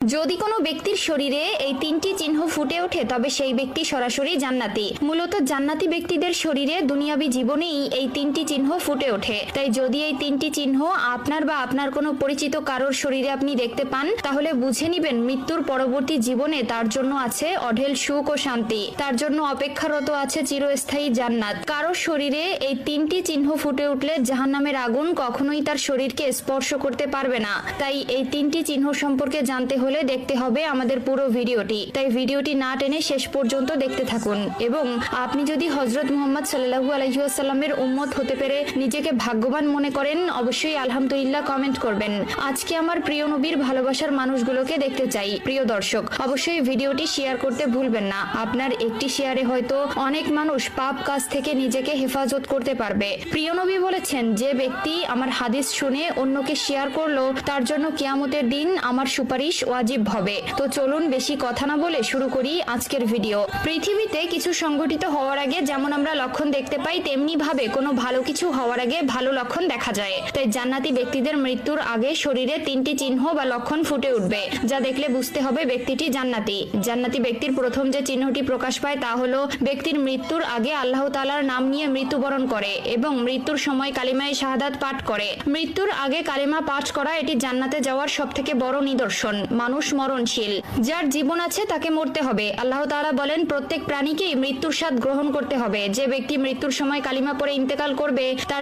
যদি কোনো ব্যক্তির শরীরে এই তিনটি চিহ্ন ফুটে ওঠে, তবে সেই ব্যক্তি সরাসরি জান্নাতি। মূলত জান্নাতি ব্যক্তিদের শরীরে দুনিয়াবি জীবনেই এই তিনটি চিহ্ন ফুটে ওঠে। তাই যদি এই তিনটি চিহ্ন আপনার বা আপনার কোনো পরিচিত কারোর শরীরে আপনি দেখতে পান, তাহলে বুঝে নিবেন মৃত্যুর পরবর্তী জীবনে তার জন্য আছে অঢেল সুখ ও শান্তি। তার জন্য অপেক্ষারত আছে চিরস্থায়ী জান্নাত। কারোর শরীরে এই তিনটি চিহ্ন ফুটে উঠলে জাহান্নামের আগুন কখনোই তার শরীরকে স্পর্শ করতে পারবে না। তাই এই তিনটি চিহ্ন সম্পর্কে জানতে হলে দেখতে হবে আমাদের পুরো ভিডিওটি। তাই ভিডিওটি না টেনে শেষ পর্যন্ত দেখতে থাকুন। এবং আপনি যদি হজরত মুহাম্মদ সাল্লাহু আলহিউসাল্লামের উম্মত হতে পেরে নিজেকে ভাগ্যবান মনে করেন, অবশ্যই আলহামদুলিল্লাহ কমেন্ট করবেন। আজকে আমার প্রিয় নবীর ভালোবাসার মানুষগুলোকে দেখতে চাই। প্রিয় দর্শক, অবশ্যই ভিডিওটি শেয়ার করতে ভুলবেন না। আপনার একটি শেয়ারে হয়তো অনেক মানুষ পাপ কাজ থেকে নিজেকে হেফাজত করতে পারবে। প্রিয় নবী বলেছেন, যে ব্যক্তি আমার হাদিস শুনে অন্যকে শেয়ার করল, তার জন্য কিয়ামতের দিন আমার সুপারিশ ওয়াজিব হবে। তো চলুন বেশি কথা না বলে শুরু করি আজকের ভিডিও পৃথিবীতে কিছু সংঘটিত হওয়ার আগে যেমন আমরা লক্ষণ দেখতে পাই তেমনি ভাবে কোনো ভালো কিছু হওয়ার আগে ভালো লক্ষণ দেখা যায়। তাই জান্নাতি ব্যক্তিদের মৃত্যুর আগে শরীরে তিনটি চিহ্ন বা লক্ষণ ফুটে উঠবে, যা দেখলে বুঝতে হবে ব্যক্তিটি জান্নাতি। জান্নাতি ব্যক্তির প্রথম যে চিহ্নটি প্রকাশ পায় তা হলো ব্যক্তির মৃত্যুর আগে আল্লাহ তাআলার নাম নিয়ে মৃত্যুবরণ করে এবং মৃত্যুর সময় কালিমায় শাহাদাত পাঠ করে। মৃত্যুর আগে কালিমা পাঠ করা এটি জান্নাতে যাওয়ার সব থেকে বড় নিদর্শন। মানুষ মরণশীল যার জীবন আছে তাকে মরতে হবে। আল্লাহ তারা বলেন, প্রত্যেক প্রাণীকেই মৃত্যুর স্বাদ গ্রহণ করতে হবে। যে ব্যক্তি মৃত্যুর সময় কালিমা পরে ইন্তেকাল করবে, তার